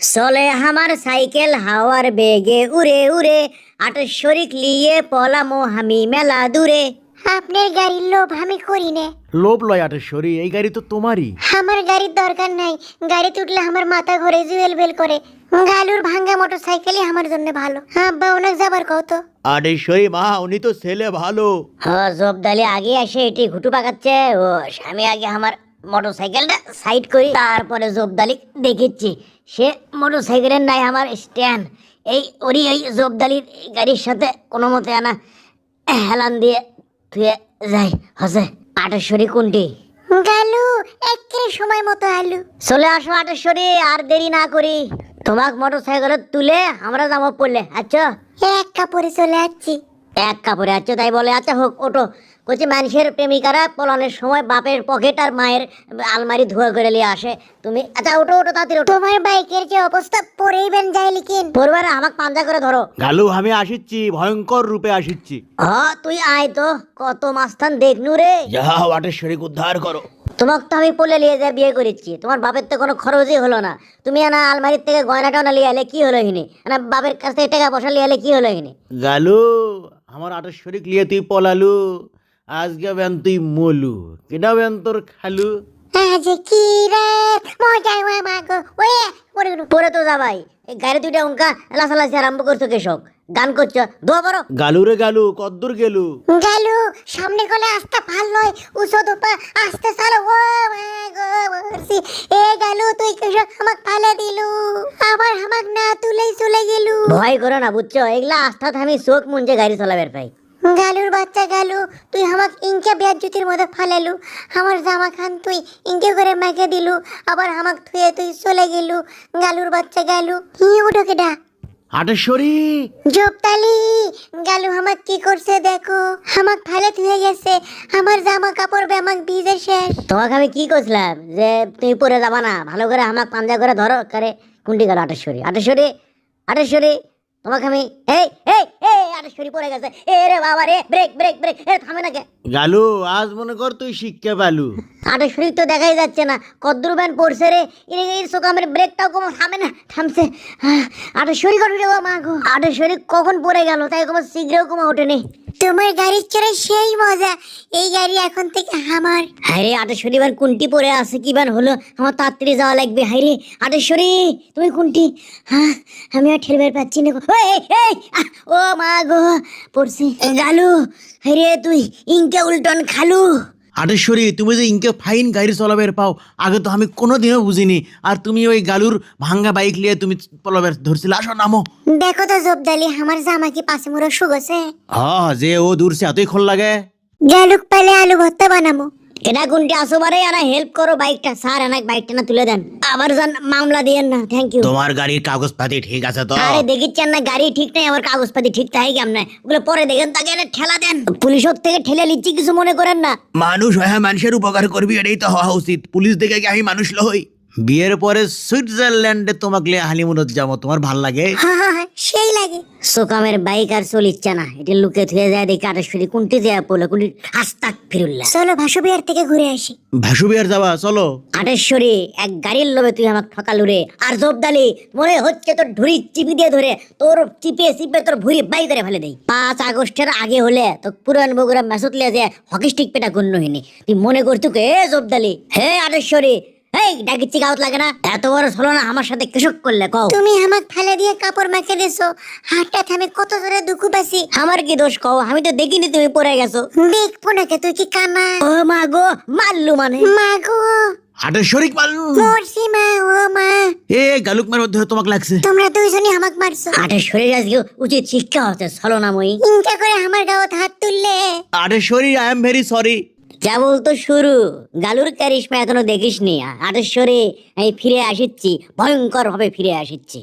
চলে আমার সাইকেল হাওয়ার বেগে উড়ে উড়ে। আটের শরিক লিয়ে পলামো আমি মেলা দূরে। আপনার গাড়ির লোভ আমি করি না। লোভ লয় আটেশ্বরী এই গাড়ি তো তোমারই। আমার গাড়ির দরকার নাই গাড়িতে উঠলে আমার মাথা ঘুরে জুয়েল বেল করে। গালুর ভাঙ্গা মোটর সাইকেলই আমার জন্য ভালো। আব্বা অনেক যাবার কত আটেশ্বরী মা উনি তো ছেলে ভালো। হ জবদালি আগে এসে এটি ঘুটু পাকাচ্ছে। ও আমি আগে আমার মোটর সাইকেলটা সাইড করি তারপরে জবদালি দেখিচ্ছি। সে মোটর সাইকেলের নাই আমার স্ট্যান্ড। এই ওরি এই জবদালির গাড়ির সাথে কোনো মতে আনা হেলান দিয়ে ধুয়ে যাই হসে আটেশ্বরী কোনটি? গালু একের সময় মতো আলু। চলে আসো আটেশ্বরী আর দেরি না করি। তোমাক মোটর সাইকেলে তুলে আমরা যাব পড়লে। আচ্ছা? এক কাপড়ে চলে যাচ্ছি এক কাপড়ে আছো তাই বলে আচ্ছা হোক ওটো বলছি মানুষের প্রেমিকারা পলানের সময় বাপের পকেট আর মায়ের আলমারি ধোয়া করে নিয়ে আসে। তুমি আচ্ছা ওটো ওটো তাড়াতাড়ি ওটো তোমার বাইকের যে অবস্থা পরেই বেন যায় লিখিন। পড়বার আমাকে পাঞ্জা করে ধরো। গালু আমি আসিচ্ছি ভয়ঙ্কর রূপে আসিচ্ছি। হ তুই আয় তো কত মাস্তান দেখনু রে। যাও আটেশ্বরী উদ্ধার করো। তোমাকে তো আমি পলে নিয়ে যা বিয়ে করেছি তোমার বাপের তো কোনো খরচই হলো না। তুমি না আলমারির থেকে গয়না টয়না লিয়ে এলে কি হলো হিনি না বাপের কাছ থেকে টাকা পয়সা লিয়ে এলে কি হলো হিনি গালু আমার আটেশ্বরী লিয়ে তুই পলালু। আজকে বেন তুই মলু। কেডা বেন তোর খালু? কি রাত মজা মাগো ওয়ে গেলো। পরে তো যাবাই। এই গাড়ি দুইটা উনকা লাসালাসি আরম্ভ করছ কেশক গান করছ? দোয়া বড় গালু রে গালু কদ্দুর গেলু। গালু সামনে গলে আসতে ভালো নয়। উষো দুপা আসতে চালো। ও মাগো এ তুই কৃষক আমাক ফালে দিলু। আবার আমাক না তুলেই চলে গেলু। ভয় করো না বুঝছ? এগুলা আস্থাতে আমি চোখ মুঞ্জে গাড়ি চালাবের পাই। গালুর বাচ্চা গালু তুই আমাক ইনকে বেয়ার জুতির মধ্যে ফালেলু। আমার জামা খান তুই ইনকে করে মেখে দিলু। আবার আমাক থুয়ে তুই চলে গেলু গালুর বাচ্চা গালু। হি উঠো কেডা? আটেশ্বরী! জোপতালি গালু আমাক কি করছে দেখো? আমাক ফালে গেছে আমার জামা কাপড় বে আমাক ভিজে শেষ। তোমাকে আমি কি করছিলাম যে তুমি পরে যাবা না। ভালো করে আমাকে পাঞ্জা করে ধরো করে কুন্টি গেল আটেশ্বরী। আটেশ্বরী আটেশ্বরী তোমাকে আমি এই এই এই আটেশ্বরী পড়ে গেছে। এ রে বাবা রে ব্রেক ব্রেক ব্রেক এ থামে না কে? গালু আজ মনে কর তুই শিক্ষা পালু। আটেশ্বরী তো দেখাই যাচ্ছে না। কদ্দুর ব্যান পড়ছে রে। এর এর সোকামের ব্রেকটাও কখন থামে না থামছে। আটেশ্বরী কখন রে মা গো? আটেশ্বরী কখন পড়ে গেল? তাই কোনো শীঘ্রও কোনো ওঠেনি তোমার গাড়ি চড়ে সেই মজা। এই গাড়ি এখন থেকে আমার। হায়রে আটেশ্বরী কুন্টি পরে আছে কি বার হলো? আমার তাড়াতাড়ি যাওয়া লাগবে, হায়রে। আটেশ্বরী তুমি কুন্টি? হ্যাঁ আমি আর ঠেলবার পাচ্ছি না ও মা গো, পড়ছি। গালু, হায়রে, তুই ইনকে উল্টন খালু। আটেশ্বরী তুমি যে ইনকে ফাইন গাড়ি চলাবের পাও আগে তো আমি কোনোদিনও বুঝিনি। আর তুমি ওই গালুর ভাঙ্গা বাইক নিয়ে তুমি পলাবের ধরছিলে আসো নামো। দেখো তো জবদালি আমার জামা কি পাশে মোড়া শুগছে? হ যে ও দূর সে এতই খোল লাগে। গালুক পালে আলু ভর্তা বানামো। কেনা কুন্টি আসো বারে আনা হেল্প করো বাইকটা। স্যার আনাক বাইকটা না তুলে দেন। আবার যান মামলা দিয়েন না। থ্যাংক ইউ তোমার গাড়ির কাগজপাতি ঠিক আছে তো? আরে দেখিচ্ছেন না গাড়ি ঠিক নাই আমার কাগজপাতি ঠিক তাই কেমন ওগুলো পরে দেখেন তাকে একটা ঠেলা দেন। পুলিশের থেকে ঠেলে নিচ্ছি কিছু মনে করেন না। মানুষ হ্যাঁ মানুষের উপকার করবি এটাই তো হওয়া উচিত। পুলিশ দেখে কি আমি মানুষ লই? বিয়ের পরে সুইজারল্যান্ডে তোমাকে হানিমুনত যাব। তোমার ভালো লাগে? সেই লাগে। সোকামের বাইক আর চলিচ্ছে না। এটি লুকে থুয়ে যায় দেখি আটেশ্বরী কুন্টি যায় পড়ল কুন্টি হাস্তাক ফিরুল্লা চলো ভাসু বিহার থেকে ঘুরে আসি। ভাসু বিয়ার যাবা চলো। আটেশ্বরী এক গাড়ির লোভে তুই আমাকে ঠকালু রে আর জবদালি মনে হচ্ছে তোর ধুরি চিপি দিয়ে ধরে তোর চিপে চিপে তোর ভুড়ি বাই করে ফেলে দেই। পাঁচ আগস্টের আগে হলে তো পুরান বগুড়া মেসুত লিয়ে যে হকি স্টিক পেটা গণ্য হয়নি। তুই মনে করতু কে জবদালি হে আটেশ্বরী এই ডাকিচ্ছি গাউত লাগে না। এত বড় হলো না আমার সাথে কৃষক করলে কও। তুমি আমাক ফেলে দিয়ে কাপড় মেখে দিছো হাতটা থামে কত জোরে দুঃখ পাইছি। আমার কি দোষ কও? আমি তো দেখিনি তুমি পড়ে গেছো। দেখব নাকি তুই কি কানা? ও মা গো মারলু মানে। মা গো। হাটের শরিক পালু মরছি মা ও মা। এ গালুক মার মধ্যে তোমাকে লাগছে। তোমরা দুইজনই আমাক মারছো। আটের শরীর আজকে উচিত শিক্ষা হচ্ছে ছলনাময়ী ইনকা করে আমার গাওত হাত তুললে। আরে শরীর আই এম ভেরি সরি কেবল বলতো শুরু। গালুর ক্যারিশমা এখনও দেখিস নি আটেশ্বরে আমি ফিরে আসিচ্ছি। ভয়ঙ্কর ভাবে ফিরে আসিচ্ছি।